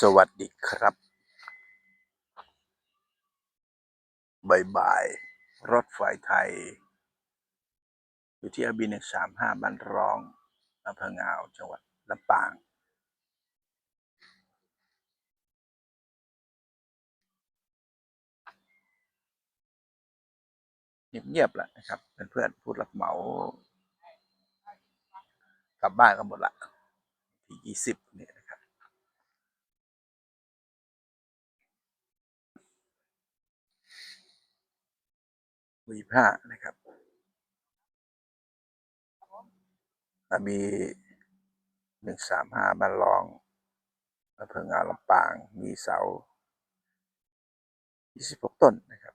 สวัสดีครับบายบาย รถไฟไทย อยู่ที่อบินหนึ่งสามห้าบ้านร้องอำเภองาวจังหวัดลำปาง เงียบๆแหละนะครับ เพื่อนๆผู้รับเหมา กลับบ้านกันหมดละที่ยี่สิบเนี่ย นะครับวีห้านะครับ มีหนึ่งสามห้าบ้านรองอำเภองาลำปาง มีเสายี่สิบหกต้นนะครับ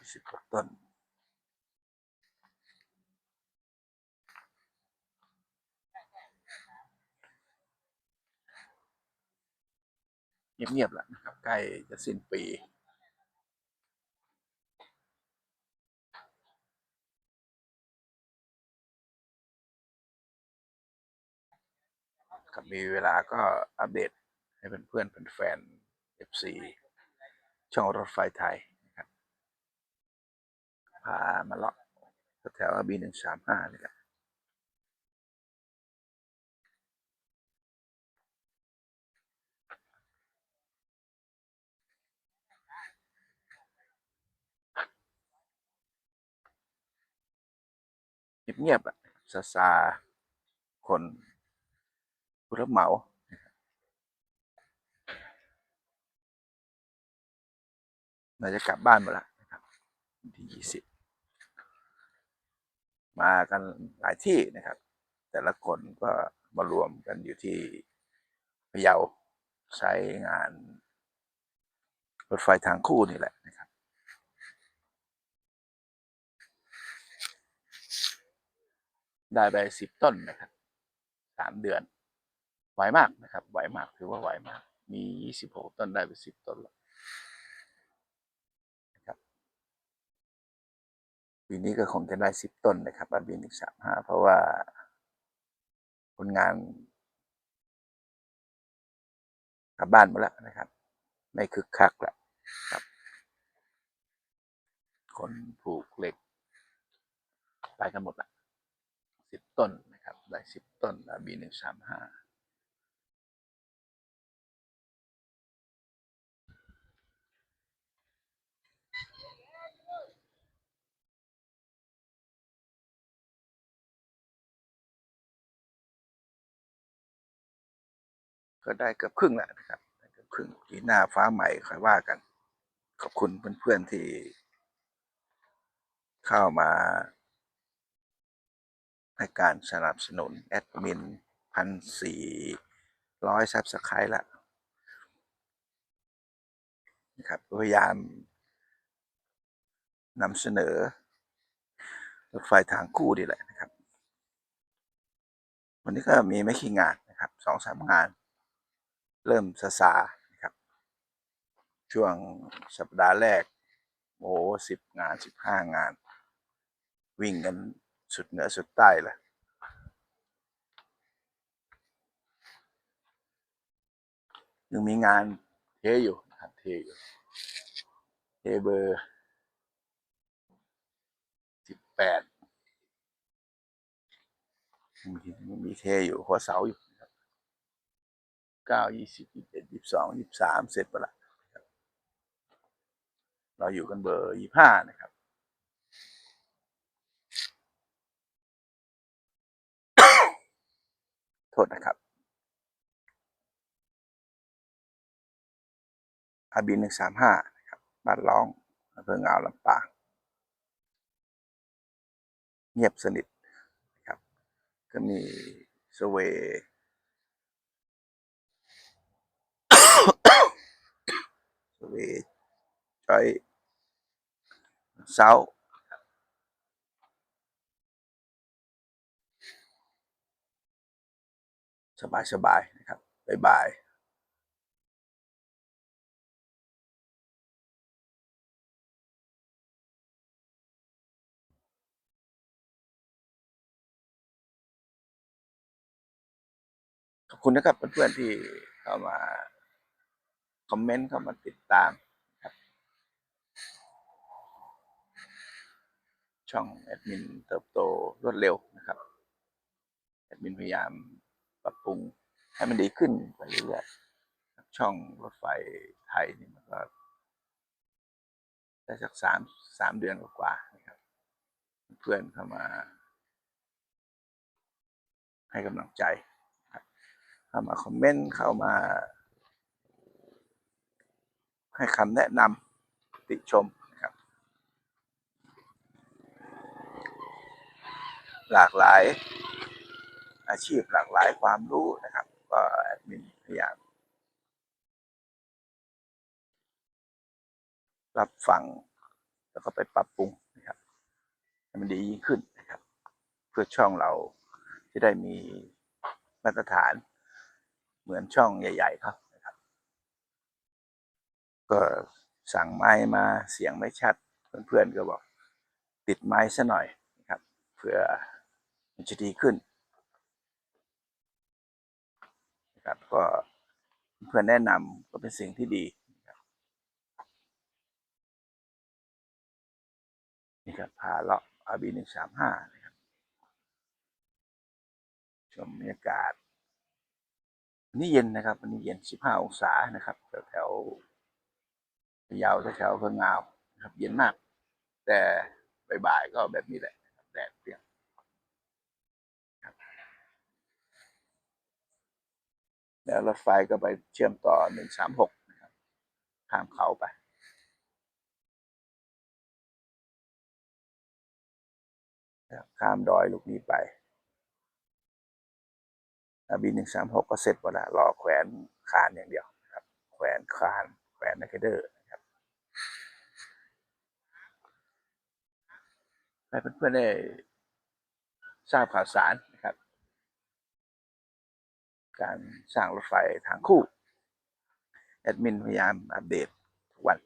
ยี่สิบหกต้นเงียบๆแล้วนะครับ ใกล้จะสิ้นปี ครับมีเวลาก็อัปเดตให้เพื่อนๆเป็นแฟน FC ช่องรถไฟไทยนะครับพามาเลาะแถวบีหนึ่งสามห้านี่แหละเงียบๆอะซาซาคน ผู้รับเหมาน่าจะกลับบ้านหมดแล้วนะครับที่ยี่สิบมากันหลายที่นะครับ แต่ละคนก็มารวมกันอยู่ที่พะเยาใช้งานรถไฟทางคู่นี่แหละนะครับ ได้ไปสิบต้นนะครับสามเดือน ไหวมากนะครับไหวมากถือว่าไหวมาก มียี่สิบหกต้นได้ไปสิบต้นแล้วนะครับปีนี้ก็คงจะได้สิบต้นนะครับอาบีนึ่งสามห้าเพราะว่าคนงานกลับบ้านมดแล้วนะครับ ไม่คึกคักแล้วครับ คนผูกเหล็ก ไปกันหมดละสิบต้นนะครับ ได้สิบต้นอาบีหนึ่งสามห้า ก็ได้เกือบครึ่งแล้วนะครับเกือบครึ่งปีหน้าฟ้าใหม่ค่อยว่ากัน ขอบคุณเพื่อนๆที่ เข้ามาให้การสนับสนุน แอดมินพันสี่ร้อยซับสไครต์ละนะครับพยายามนำเสนอรถไฟทางคู่ดีแหละนะครับ วันนี้ก็มีไม่กี่งานนะครับสองสามงาน เริ่มซาซานะครับ ช่วงสัปดาห์แรก โอ้สิบงานสิบห้างาน วิ่งกันสุดเหนือสุดใต้เลยยังมีงานเทอยู่นะครับเทอยู่เทเบอร์สิบแปดมีมีเทอยู่หัวเสาอยู่ เก้ายี่สิบยี่สิบเอ็ดยี่สิบสองยี่สิบสามเสร็จไปละนะเราอยู่กันเบอร์ยี่ห้านะครับ โทษนะครับอาบินหนึ่งสามห้านะครับบ้านร้องอำเภองาวลำปางเงียบสนิทนะครับ ก็มีสเว ย์สเวย์จอยเซาสบายสบายๆนะครับบายบายขอบคุณนะครับเพื่อนๆที่เข้ามา คอมเมนต์เข้ามาติดตามครับ ช่องแอดมินเติบโตรวดเร็วนะครับ แอดมินพยายามปรับปรุงให้มันดีขึ้นไปเรื่อยๆช่องรถไฟไทยนี่มันก็ได้สักสามสามเดือนกว่าๆนะครับ เพื่อนเข้ามา ให้กำลังใจเข้ามาคอมเมนต์เข้ามา ให้คำแนะนำติชมนะครับ หลากหลายอาชีพหลากหลายความรู้นะครับ ก็แอดมินพยายามรับฟังแล้วก็ไปปรับปรุงนะครับให้มันดียิ่งขึ้นนะครับ เพื่อช่องเราจะได้มีมาตรฐานเหมือนช่องใหญ่ ๆ ครับนะครับ ก็สั่งไม้มาเสียงไม่ชัด เพื่อนๆก็บอก ติดไม้ซะหน่อยนะครับเพื่อมันจะดีขึ้นนะครับก็เพื่อนแนะนำก็เป็นสิ่งที่ดีนะครับนี่ครับพาเลาะอาบีหนึ่งสามห้านะครับชมบรรยากาศวันนี้เย็นนะครับ วันนี้เย็นสิบห้าองศานะครับแถวแถว พะเยาวแถวๆเพื่งาวครับ เย็นมาก แต่บ่ายๆก็แบบนี้แหละแดดเปรี้ยงแล้วรถไฟก็ไปเชื่อมต่อหนึ่งสามหกข้ามเขาไปข้ามดอยลูกนี้ไปบีหนึ่งสามหกก็เสร็จหมดล้วรอแขวนคานอย่างเดียวครับ แขวนคาน แขวนนักเดอร์นะครับ ให้เพื่อนๆได้ทราบข่าวสารนะครับ การสร้างรถไฟทางคู่ แอดมินพยายามอัปเดตทุกวัน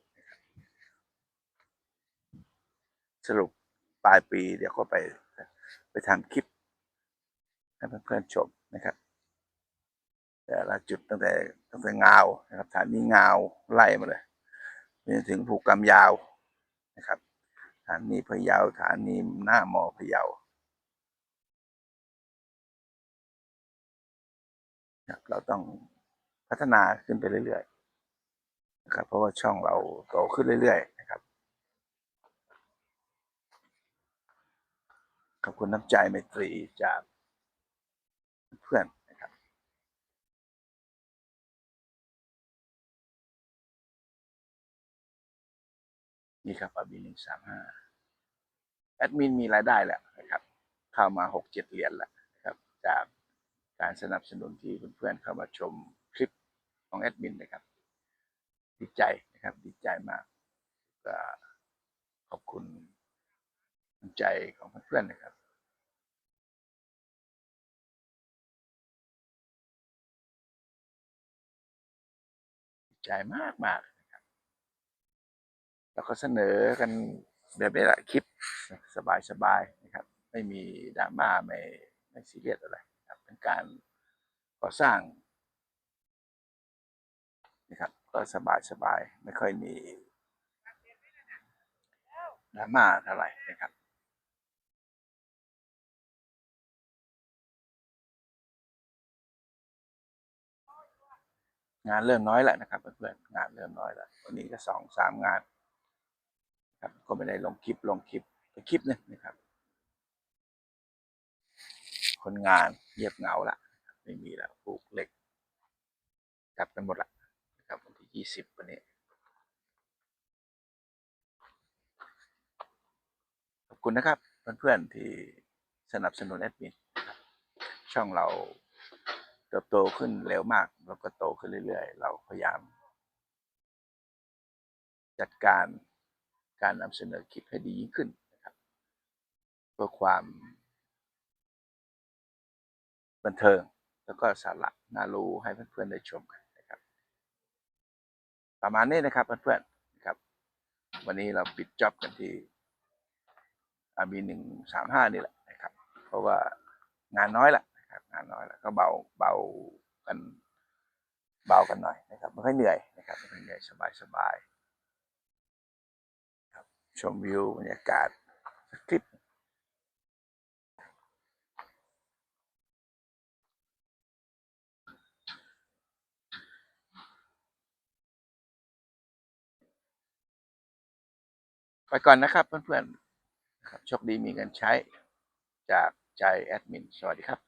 สรุปปลายปีเดี๋ยวก็ไปไปทำคลิป ให้เพื่อนๆชมนะครับแต่ละจุดตั้งแต่ตั้งแต่งาวนะครับฐานนี้งาวไล่มาเลยไปจนถึงภูกรรมยาวนะครับ ฐานนี้พะเยาฐานนี้หน้ามอพะเยานะครับเราต้องพัฒนาขึ้นไปเรื่อยๆนะครับ เพราะว่าช่องเราโตขึ้นเรื่อยๆนะครับขอบคุณน้ำใจไมตรีจากเพื่อน นี่ครับอาบีหนึ่งสามห้าแอดมินมีรายได้แล้วนะครับ เข้ามาหกเจ็ดเหรียญแล้วนะครับ จากการสนับสนุนที่เพื่อนๆเข้ามาชมคลิปของแอดมินนะครับ ดีใจนะครับ ดีใจมากก็ขอบคุณใจของเพื่อนๆนะครับดีใจมากมาก แล้วก็เสนอกันแบบนี้แหละคลิปสบายๆนะครับ ไม่มีดราม่าไม่ไม่ซีเรียสอะไรครับเป็นการก่อสร้างนะครับก็สบายๆไม่ค่อยมีดราม่าเท่าไหร่นะครับงานเริ่มน้อยแล้วนะครับเพื่อนๆงานเริ่มน้อยแล้ววันนี้ก็สองสามงาน ครับก็ไม่ได้ลงคลิปลงคลิปไปคลิปหนึงนะครับ คนงานเงียบเหงาละไม่มีแล้วปลูกเหล็กกลับกันหมดละนะครับวันที่ยี่สิบวันนี้ขอบคุณนะครับเพื่อนๆที่สนับสนุนแอดมินช่องเราเติบโตขึ้นเร็วมาก แล้วก็โตขึ้นเรื่อยๆ เราพยายาม จัดการ การนำเสนอคลิปให้ดียิ่งขึ้นนะครับเพื่อความบันเทิงแล้วก็สาระน่ารู้ให้เพื่อนๆได้ชมกันนะครับ ประมาณนี้นะครับเพื่อนๆนะครับ วันนี้เราปิดจ็อบกันที่อาบีหนึ่งสามห้านี่แหละนะครับ เพราะว่างานน้อยละนะครับ งานน้อยละก็เบาเบากันเบากันหน่อยนะครับไม่ค่อยเหนื่อยนะครับไม่ค่อยเหนื่อยสบายสบาย ชมวิวบรรยากาศสักคลิปไปก่อนนะครับเพื่อนๆครับโชคดีมีเงินใช้จากใจแอดมิน สวัสดีครับ